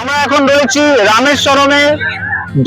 আমরা এখন রয়েছি রামেশ্বরমে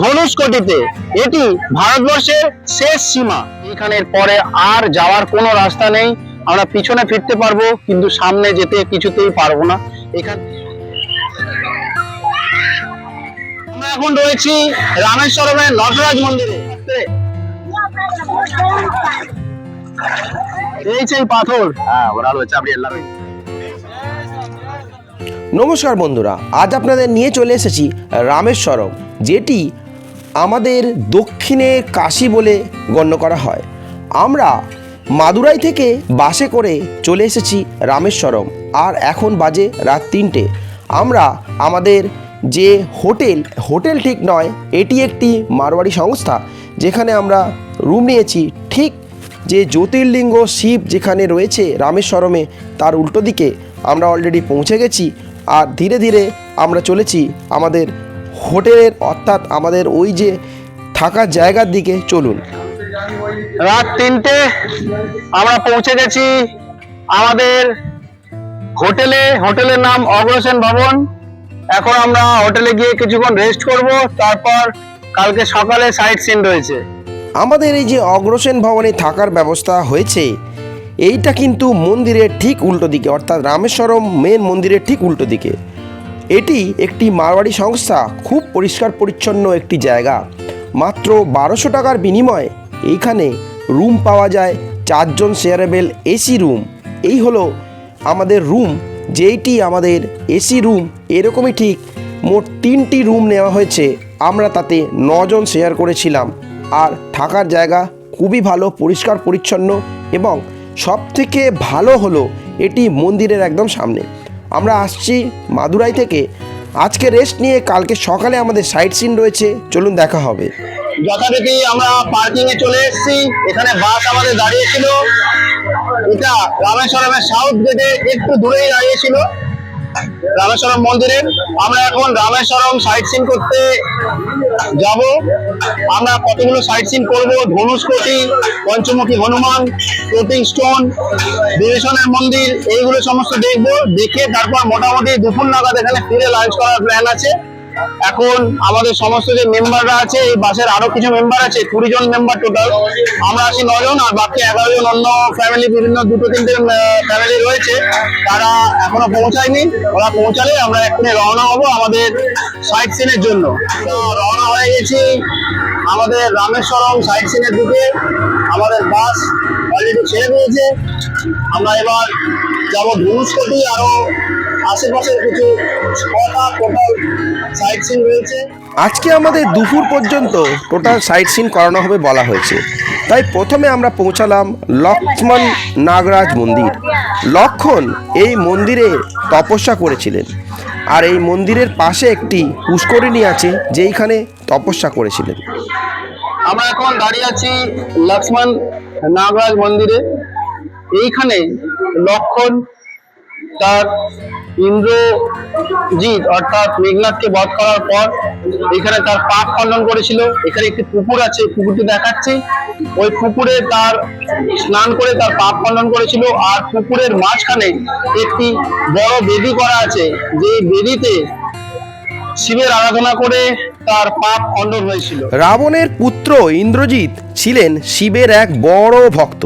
ধনুষ্কটিতে। এটি ভারতবর্ষের শেষ সীমা। এখানের পরে আর যাওয়ার কোনো রাস্তা নেই। আমরা পিছনে ফিরতে পারব, কিন্তু সামনে যেতে কিছুতেই পারব না। এখান আমরা এখন রয়েছি রামেশ্বরমের নটরাজ মন্দিরে। এই সেই পাথর। হ্যাঁ ওরা রয়েছে আপনি এলাম। নমস্কার বন্ধুরা, আজ আপনাদের নিয়ে চলে এসেছি রামেশ্বরম, যেটি আমাদের দক্ষিণে কাশী বলে গণ্য করা হয়। আমরা মাদুরাই থেকে বাসে করে চলে এসেছি রামেশ্বরম, আর এখন বাজে রাত তিনটে। আমরা আমাদের যে হোটেল হোটেল ঠিক নয়, এটি একটি মারোয়াড়ি সংস্থা, যেখানে আমরা রুম নিয়েছি। ঠিক যে জ্যোতির্লিঙ্গ শিব যেখানে রয়েছে রামেশ্বরমে, তার উল্টো দিকে আমরা অলরেডি পৌঁছে গেছি আর ধীরে ধীরে আমরা চলেছি আমাদের হোটেলের অর্থাৎ আমাদের ওই যে থাকার জায়গার দিকে চলুন। রাত তিনটে আমরা পৌঁছে গেছি আমাদের হোটেলে হোটেলের নাম অগ্রসেন ভবন। এখন আমরা হোটেলে গিয়ে কিছুক্ষণ রেস্ট করব তারপর কালকে সকালে সাইট সিন রয়েছে। আমাদের এই যে অগ্রসেন ভবনে থাকার ব্যবস্থা হয়েছে এইটা কিন্তু মন্দিরের ঠিক উল্টো দিকে, অর্থাৎ রামেশ্বরম মেন মন্দিরের ঠিক উল্টো দিকে। এটি একটি মারোয়াড়ি সংস্থা, খুব পরিষ্কার পরিচ্ছন্ন একটি জায়গা। মাত্র বারোশো টাকার বিনিময়ে এইখানে রুম পাওয়া যায় চারজন শেয়ারেবেল এসি রুম এই হলো আমাদের রুম যেইটি আমাদের এসি রুম এরকমই ঠিক মোট তিনটি রুম নেওয়া হয়েছে। আমরা তাতে নজন শেয়ার করেছিলাম। আর থাকার জায়গা খুবই ভালো, পরিষ্কার, পরিচ্ছন্ন এবং সব থেকে ভালো হলো এটি মন্দিরের একদম সামনে। আমরা আসছি মাদুরাই থেকে। আজকে রেস্ট নিয়ে কালকে সকালে আমাদের সাইট সিন রয়েছে। চলুন দেখা হবে। যথারীতি আমরা পার্কিং এ চলে এসেছি। এখানে বাস আমাদের দাঁড়িয়ে ছিল এটা রামেশ্বরমের সাউথ গেটে একটু দূরেই দাঁড়িয়ে ছিল রামেশ্বরম মন্দিরের আমরা এখন রামেশ্বরম সাইট সিন করতে যাব। আমরা কতগুলো সাইট সিন করব? ধনুষ্কটি, পঞ্চমুখী হনুমান ফ্লোটিং স্টোন বিভীষণের মন্দির, এইগুলো সমস্ত দেখব। দেখে তারপর মোটামুটি দুপুর নাগাদ এখানে ফিরে লাঞ্চ করার প্ল্যান আছে। এখন আমাদের সমস্ত যে মেম্বাররা আছে, এই বাসের আরও কিছু মেম্বার আছে, কুড়ি জন মেম্বার টোটাল আমরা আছি নজন আর বাকি এগারো জন অন্য ফ্যামিলি বিভিন্ন দুটো তিনটে ফ্যামিলি রয়েছে। তারা এখনও পৌঁছায়নি। ওরা পৌঁছালে আমরা এক্ষুনি রওনা হব আমাদের সাইট সিনের জন্য। তো রওনা হয়ে গেছি আমাদের রামেশ্বরম সাইট সিনের দিকে। আমাদের বাস অলরেডি ছেড়ে দিয়েছে। আমরা এবার যাব ধনুষ্কটি, আরও আশেপাশের কিছু ছটা টোটাল সাইট সিন রয়েছে। আজকে আমাদের দুপুর পর্যন্ত টোটাল সাইট সিন করানো হবে বলা হয়েছে। তাই প্রথমে আমরা পৌঁছালাম লক্ষ্মণ নাগরাজ মন্দির। লক্ষণ এই মন্দিরে তপস্যা করেছিলেন। আর এই মন্দিরের পাশে একটি পুষ্করিণী আছে যেইখানে তপস্যা করেছিলেন। আমরা এখন দাঁড়িয়ে আছি লক্ষ্মণ নাগরাজ মন্দিরে। এইখানে লক্ষণ তার ইন্দ্রজিৎ অর্থাৎ মেঘনাথকে বধ করার পর এখানে তার পাপ খণ্ডন করেছিল। এখানে একটি পুকুর আছে পুকুরটি দেখাচ্ছি। ওই পুকুরে তার স্নান করে তার পাপ খণ্ডন করেছিল আর পুকুরের মাঝখানে একটি বড় বেদি করা আছে। যে বেদিতে শিবের আরাধনা করে তার পাপ খণ্ডন হয়েছিল। রাবণের পুত্র ইন্দ্রজিৎ ছিলেন শিবের এক বড় ভক্ত।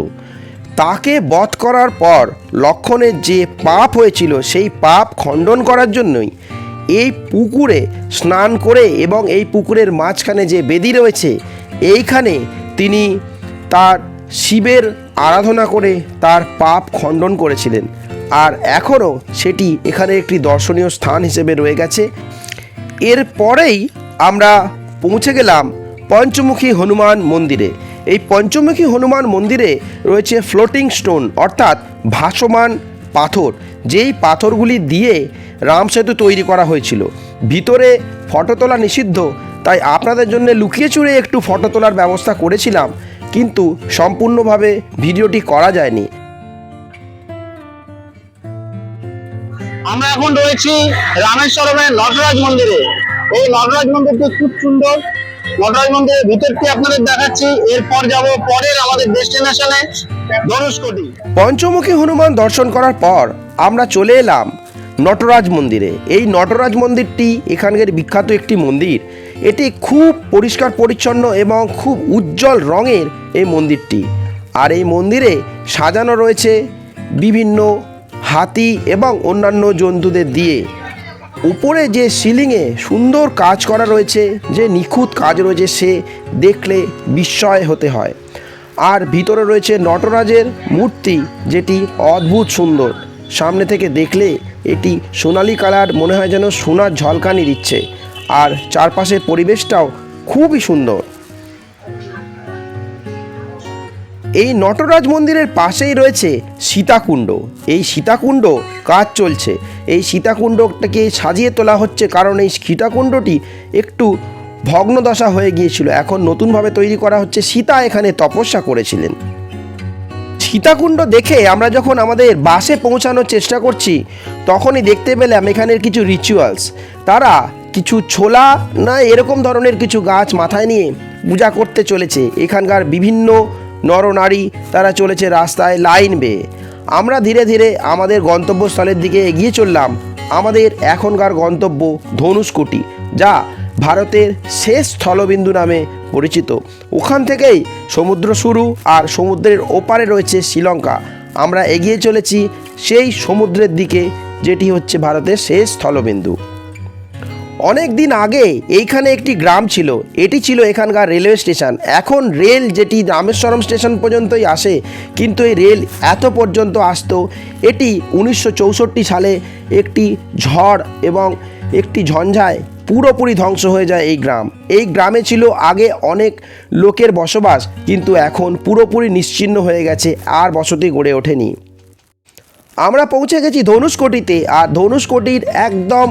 তাকে বধ করার পর লক্ষণের যে পাপ হয়েছিল, সেই পাপ খণ্ডন করার জন্যই এই পুকুরে স্নান করে এবং এই পুকুরের মাঝখানে যে বেদি রয়েছে, এইখানে তিনি তার শিবের আরাধনা করে তার পাপ খণ্ডন করেছিলেন। আর এখনও সেটি এখানে একটি দর্শনীয় স্থান হিসেবে রয়ে গেছে। এরপরেই আমরা পৌঁছে গেলাম পঞ্চমুখী হনুমান মন্দিরে। এই পঞ্চমুখী হনুমান মন্দিরে রয়েছে ফ্লোটিং স্টোন অর্থাৎ ভাসমান পাথর। যেই পাথরগুলি দিয়ে রাম সেতু তৈরি করা হয়েছিল। ভিতরে ফটো তোলা নিষিদ্ধ, তাই আপনাদের জন্য লুকিয়ে চুরে একটু ফটো তোলার ব্যবস্থা করেছিলাম, কিন্তু সম্পূর্ণভাবে ভিডিওটি করা যায়নি। আমরা এখন রয়েছি রামেশ্বরমের নটরাজ মন্দিরে। এই নটরাজ মন্দিরটি খুব সুন্দর। মন্দিরের ভিতরটি আপনাদের দেখাচ্ছি। এরপর যাব পরের আমাদের ডেস্টিনেশনে পঞ্চমুখী হনুমান দর্শন করার পর আমরা চলে এলাম নটরাজ মন্দিরে। এই নটরাজ মন্দিরটি এখানকার বিখ্যাত একটি মন্দির। এটি খুব পরিষ্কার, পরিচ্ছন্ন এবং খুব উজ্জ্বল রঙের এই মন্দিরটি। আর এই মন্দিরে সাজানো রয়েছে বিভিন্ন হাতি এবং অন্যান্য জন্তুদের দিয়ে উপরে যে সিলিংয়ে সুন্দর কাজ করা রয়েছে, যে নিখুঁত কাজ রয়েছে, সে দেখলে বিস্ময় হতে হয়। আর ভিতরে রয়েছে নটরাজের মূর্তি, যেটি অদ্ভুত সুন্দর। সামনে থেকে দেখলে এটি সোনালি কালার, মনে হয় যেন সোনার ঝলকানি দিচ্ছে। আর চারপাশের পরিবেশটাও খুবই সুন্দর। এই নটরাজ মন্দিরের পাশেই রয়েছে সীতাকুণ্ড। এই সীতাকুণ্ড কাজ চলছে। এই সীতাকুণ্ডটাকে সাজিয়ে তোলা হচ্ছে কারণ এই সীতাকুণ্ডটি একটু ভগ্নদশা হয়ে গিয়েছিল। এখন নতুনভাবে তৈরি করা হচ্ছে। সীতা এখানে তপস্যা করেছিলেন। সীতাকুণ্ড দেখে আমরা যখন আমাদের বাসে পৌঁছানোর চেষ্টা করছি, তখনই দেখতে পেলাম এখানের কিছু রিচুয়ালস তারা কিছু ছোলা না এরকম ধরনের কিছু গাছ মাথায় নিয়ে পূজা করতে চলেছে। এখানকার বিভিন্ন নরনারী, তারা চলেছে রাস্তায় লাইন বেয়ে। আমরা ধীরে ধীরে আমাদের গন্তব্যস্থলের দিকে এগিয়ে চললাম। আমাদের এখনকার গন্তব্য ধনুষ্কোটি, যা ভারতের শেষ স্থলবিন্দু নামে পরিচিত। ওখান থেকেই সমুদ্র শুরু আর সমুদ্রের ওপারে রয়েছে শ্রীলঙ্কা। আমরা এগিয়ে চলেছি সেই সমুদ্রের দিকে, যেটি হচ্ছে ভারতের শেষ স্থলবিন্দু। অনেক দিন আগে এইখানে একটি গ্রাম ছিল। এটি ছিল এখানকার রেলওয়ে স্টেশন। এখন রেল যেটি রামেশ্বরম স্টেশন পর্যন্তই আসে, কিন্তু এই রেল এত পর্যন্ত আসতো, এটি উনিশশো চৌষট্টি সালে একটি ঝড় এবং একটি ঝঞ্ঝায় পুরোপুরি ধ্বংস হয়ে যায় এই গ্রাম। এই গ্রামে ছিল আগে অনেক লোকের বসবাস, কিন্তু এখন পুরোপুরি নিশ্চিহ্ন হয়ে গেছে, আর বসতি গড়ে ওঠেনি। আমরা পৌঁছে গেছি ধনুষ্কোটিতে, আর ধনুষ্কোটির একদম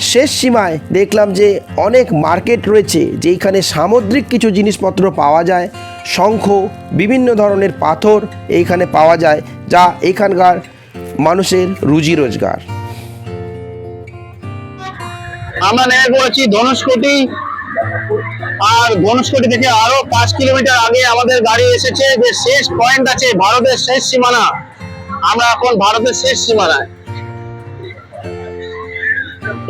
শেষ সীমায় দেখলাম যে অনেক মার্কেট রয়েছে যেইখানে সামুদ্রিক কিছু জিনিসপত্র পাওয়া যায়। শঙ্খ, বিভিন্ন ধরনের পাথর এইখানে পাওয়া যায়, যা এখানকার মানুষের রুজি রোজগার আমরা নেমে পড়েছি ধনুষ্কোটি, আর ধনুষ্কোটি থেকে আরও পাঁচ কিলোমিটার আগে আমাদের গাড়ি এসেছে। যে শেষ পয়েন্ট আছে ভারতের শেষ সীমানা। আমরা এখন ভারতের শেষ সীমানায়।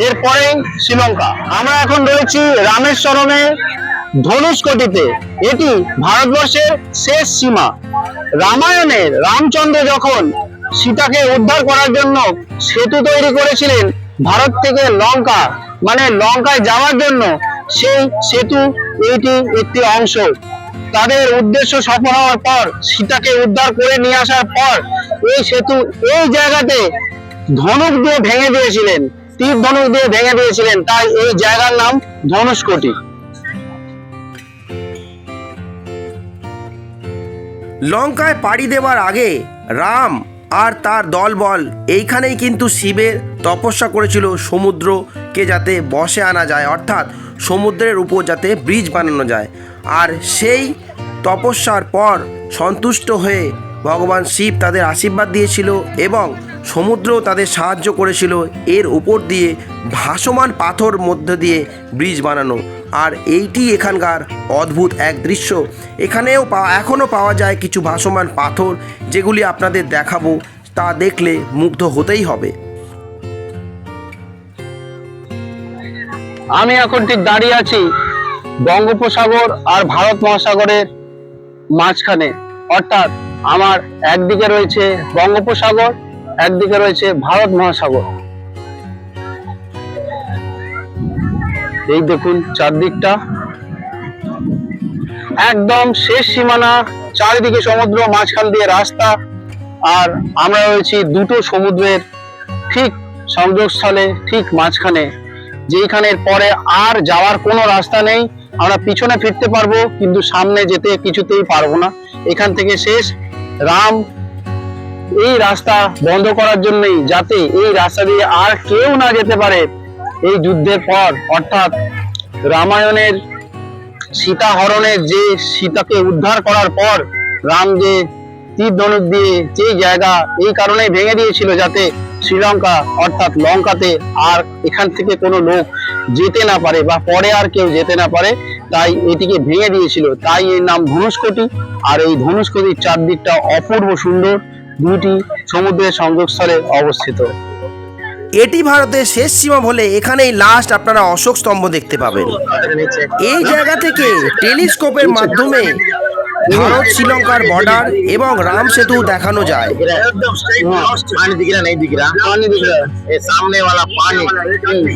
এরপরে শ্রীলঙ্কা। আমরা এখন রয়েছি রামেশ্বরমে ধনুষ্কোটিতে। এটি ভারতবর্ষের শেষ সীমা। রামায়ণে রামচন্দ্র যখন সীতাকে উদ্ধার করার জন্য সেতু তৈরি করেছিলেন ভারত থেকে লঙ্কা মানে লঙ্কায় যাওয়ার জন্য, সেই সেতু এইটি একটি অংশ। তাদের উদ্দেশ্য সফল হওয়ার পর সীতাকে উদ্ধার করে নিয়ে আসার পর এই সেতু এই জায়গাতে ধনুক দিয়ে ভেঙে দিয়েছিলেন। তীর ধনুক দিয়ে ভেঙে দিয়েছিলেন, তাই এই জায়গার নাম ধনুষ্কোটি। লঙ্কায় পাড়ি দেওয়ার আগে রাম আর তার দলবল এইখানেই কিন্তু শিবের তপস্যা করেছিল সমুদ্রকে যাতে বসে আনা যায়, অর্থাৎ সমুদ্রের উপর যাতে ব্রিজ বানানো যায়। আর সেই তপস্যার পর সন্তুষ্ট হয়ে ভগবান শিব তাদের আশীর্বাদ দিয়েছিল এবং সমুদ্র তাদের সাহায্য করেছিল। এর উপর দিয়ে ভাসমান পাথর মধ্য দিয়ে ব্রিজ বানানো। আর এইটি এখানকার অদ্ভুত এক দৃশ্য। এখানেও পা, এখনও পাওয়া যায় কিছু ভাসমান পাথর, যেগুলি আপনাদের দেখাবো, তা দেখলে মুগ্ধ হতেই হবে। আমি এখন ঠিক দাঁড়িয়ে আছি বঙ্গোপসাগর আর ভারত মহাসাগরের মাঝখানে। অর্থাৎ আমার একদিকে রয়েছে বঙ্গোপসাগর একদিকে রয়েছে ভারত মহাসাগর। এই দেখুন চারদিকটা। একদম শেষ সীমানা, চারিদিকে সমুদ্র, মাঝখান দিয়ে রাস্তা। আর আমরা রয়েছি দুটো সমুদ্রের ঠিক সংযোগস্থলে, ঠিক মাঝখানে যেখানের পরে আর যাওয়ার কোনো রাস্তা নেই। আমরা পিছনে ফিরতে পারব, কিন্তু সামনে যেতে কিছুতেই পারব না। এখান থেকে শেষ রাম এই রাস্তা বন্ধ করার জন্যই যাতে এই রাস্তা দিয়ে আর কেউ না যেতে পারে এই যুদ্ধের পর। অর্থাৎ রামায়ণের সীতা হরণের যে সীতাকে উদ্ধার করার পর রাম যে তীর ধনুক দিয়ে যে জায়গা এই কারণেই ভেঙে দিয়েছিল যাতে শ্রীলঙ্কা, অর্থাৎ লঙ্কাতে আর এখান থেকে কোনো লোক যেতে না পারে বা পরে আর কেউ যেতে না পারে, তাই এটিকে ভেঙে দিয়েছিল। তাই এর নাম ধনুষ্কোটি। আর এই ধনুষ্কোটির চারদিকটা অপূর্ব সুন্দর। দুইটি সমুদ্রের সংযোগস্থলে অবস্থিত এটি ভারতের শেষ সীমা বলে এখানেই লাস্ট আপনারা অশোক স্তম্ভ দেখতে পাবেন এই জায়গা থেকে টেলিস্কোপের মাধ্যমে ভারত শ্রীলঙ্কার বর্ডার এবং রাম সেতু দেখানো যায় एकदम स्ट्रेट पानी दिख रहा नहीं दिख रहा पानी दिख रहा ये सामने वाला पानी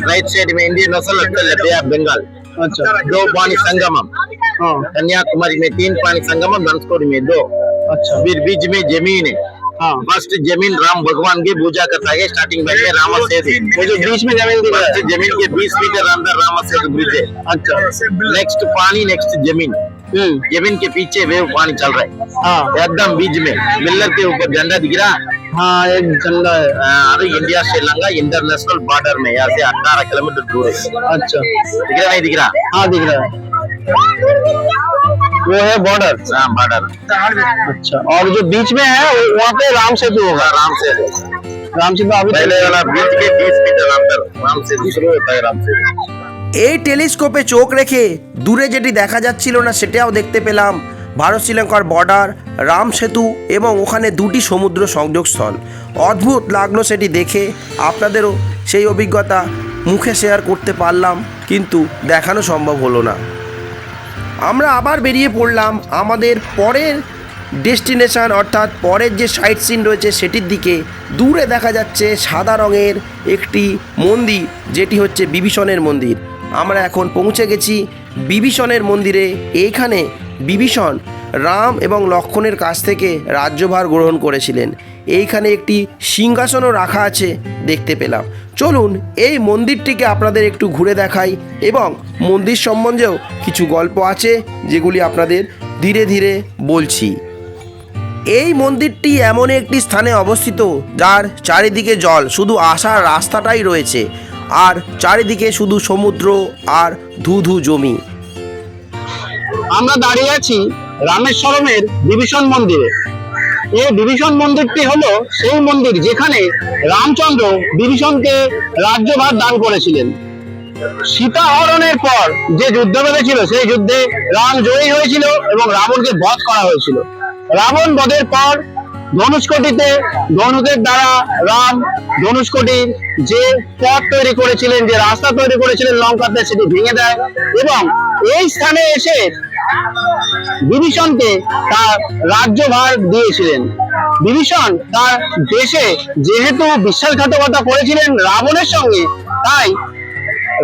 राइट साइड में इंडियन ओशन लगता है बे ऑफ बंगाल अच्छा दो पानी संगमम कन्याकुमारी में तीन पानी संगमम धनुषकोडी में दो अच्छा फिर बीच में जमीन है फ़र्स्ट ज़मीन राम भगवान की पूजा करता है स्टार्टिंग में राम जो बीच में ज़मीन रहा ज़मीन के 20 मीटर अंदर राम सेतु ब्रिज है। अच्छा। नेक्स्ट पानी नेक्स्ट ज़मीन। ज़मीन के पीछे वेव पानी चल रहा है। हाँ। एकदम बीच में। मिल्लर के ऊपर झंडा दिख रहा। हाँ एक झंडा है। अरे इंडिया श्रीलंका इंटरनेशनल बॉर्डर में यहाँ से अठारह किलोमीटर दूर है। अच्छा। दिख रहा नहीं दिख रहा? हाँ दिख रहा है। वो है बॉर्डर हाँ बॉर्डर अच्छा और जो बीच में है वो- वहाँ पे राम सेतु होगा राम सेतु राम सेतु अभी पहले वाला बीच के बीस मीटर अंदर राम सेतु शुरू होता है राम सेतु এই টেলিস্কোপে চোখ রেখে দূরে যেটি দেখা যাচ্ছিল না সেটাও দেখতে পেলাম ভারত শ্রীলঙ্কার বর্ডার রাম সেতু এবং ওখানে দুটি সমুদ্র সংযোগস্থল অদ্ভুত লাগলো সেটি দেখে আপনাদেরও সেই অভিজ্ঞতা মুখে শেয়ার করতে পারলাম কিন্তু দেখানো সম্ভব হলো না আমরা আবার বেরিয়ে পড়লাম আমাদের পরের ডেস্টিনেশান, অর্থাৎ পরের যে সাইট সিন রয়েছে সেটির দিকে। দূরে দেখা যাচ্ছে সাদা রঙের একটি মন্দির, যেটি হচ্ছে বিভীষণের মন্দির। আমরা এখন পৌঁছে গেছি বিভীষণের মন্দিরে। এইখানে বিভীষণ রাম এবং লক্ষণের কাছ থেকে রাজ্যভার গ্রহণ করেছিলেন। এইখানে একটি সিংহাসনও রাখা আছে, দেখতে পেলাম। চলুন, এই মন্দিরটিকে আপনাদের একটু ঘুরে দেখাই এবং মন্দির সম্বন্ধেও কিছু গল্প আছে, যেগুলি আপনাদের ধীরে ধীরে বলছি। এই মন্দিরটি এমন একটি স্থানে অবস্থিত, যার চারিদিকে জল, শুধু আসার রাস্তাটাই রয়েছে। আর চারিদিকে শুধু সমুদ্র আর ধু ধু জমি। আমরা দাঁড়িয়ে আছি রামেশ্বরমের বিভীষণ মন্দিরে। এই বিভীষণ মন্দিরটি হলো সেই মন্দির যেখানে রামচন্দ্র বিভীষণকে রাজ্যভার দান করেছিলেন। সীতা হরণের পর যে যুদ্ধ বেঁধেছিল, সেই যুদ্ধে রাম জয়ী হয়েছিল এবং রাবণকে বধ করা হয়েছিল। রাবণ বধের পর ধনুষ্কটিতে ধনুকের দ্বারা রাম ধনুষ্কটির যে পথ তৈরি করেছিলেন, যে রাস্তা তৈরি করেছিলেন, লঙ্কাতে সেটি ভেঙে দেয় এবং এই স্থানে এসে বিভীষণকে তার রাজ্যভার দিয়েছিলেন। বিভীষণ তার দেশে যেহেতু বিশ্বাসঘাতকতা করেছিলেন রাবণের সঙ্গে, তাই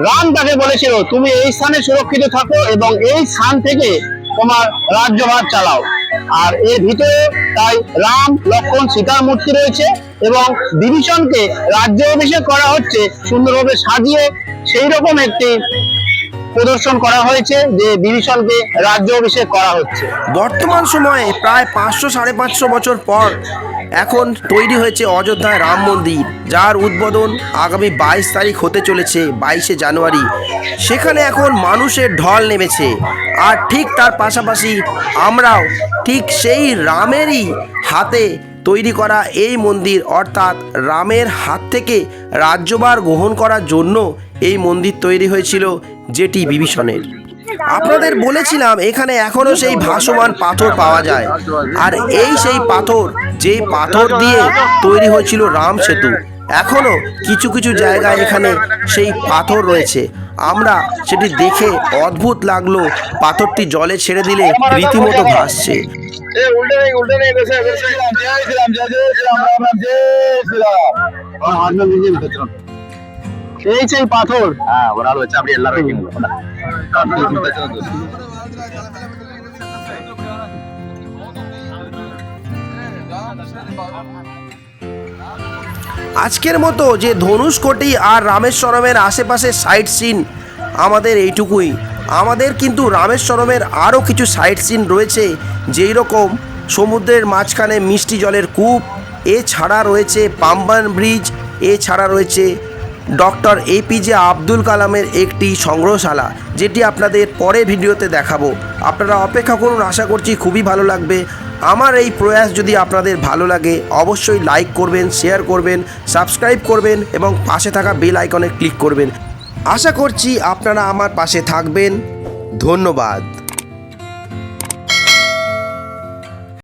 রাম তাকে বলেছিল, তুমি এই স্থানে সুরক্ষিত থাকো এবং এই স্থান থেকে তোমার রাজ্যভার চালাও। আর এর ভিতরে তাই রাম, লক্ষণ সীতার মূর্তি রয়েছে এবং বিভীষণকে রাজ্য অভিষেক করা হচ্ছে সুন্দরভাবে সাজিয়ে সেই রকম একটি প্রদর্শন করা হয়েছে, যে বিভীষণকে রাজ্য অভিষেক করা হচ্ছে। বর্তমান সময়ে প্রায় পাঁচশো সাড়ে পাঁচশো বছর পর এখন তৈরি হয়েছে অযোধ্যায় রাম মন্দির, যার উদ্বোধন আগামী বাইশ তারিখ হতে চলেছে বাইশে জানুয়ারি। সেখানে এখন মানুষের ঢল নেমেছে, আর ঠিক তার পাশাপাশি আমরাও ঠিক সেই রামেরই হাতে তৈরি করা এই মন্দির অর্থাৎ রামের হাত থেকে রাজ্যভার গ্রহণ করার জন্য এই মন্দির তৈরি হয়েছিল যেটি বিভীষণের। আপনাদের বলেছিলাম এখানে এখনও সেই ভাসমান পাথর পাওয়া যায়। আর এই সেই পাথর যে পাথর দিয়ে তৈরি হয়েছিল রাম সেতু এখনো কিছু কিছু জায়গায় এখানে সেই পাথর রয়েছে আমরা সেটি দেখে অদ্ভুত লাগলো পাথরটি জলে ছেড়ে দিলে রীতিমতো ভাসছে উল্টে নেই উল্টে নেই বেশি বেশি জয় শ্রীরাম জয় জয় শ্রীরাম রাম রাম জয় শ্রীরাম এই সেই পাথর হ্যাঁ ওরা হচ্ছে আপনি எல்லாரும் আজকের মতো যে ধনুষকোটি আর রামেশ্বরমের আশেপাশে সাইট সিন আমাদের এইটুকুই। আমাদের কিন্তু রামেশ্বরমের আরও কিছু সাইট সিন রয়েছে, যেই রকম সমুদ্রের মাঝখানে মিষ্টি জলের কূপ এছাড়া রয়েছে পাম্বান ব্রিজ এছাড়া রয়েছে ডক্টর এপিজে আব্দুল কালামের একটি সংগ্রহশালা, যেটি আপনাদের পরে ভিডিওতে দেখাবো। আপনারা অপেক্ষা করুন, আশা করছি খুবই ভালো লাগবে। আমার এই প্রয়াস যদি আপনাদের ভালো লাগে, অবশ্যই লাইক করবেন শেয়ার করবেন সাবস্ক্রাইব করবেন এবং পাশে থাকা বেল আইকনে ক্লিক করবেন। আশা করছি আপনারা আমার পাশে থাকবেন। ধন্যবাদ।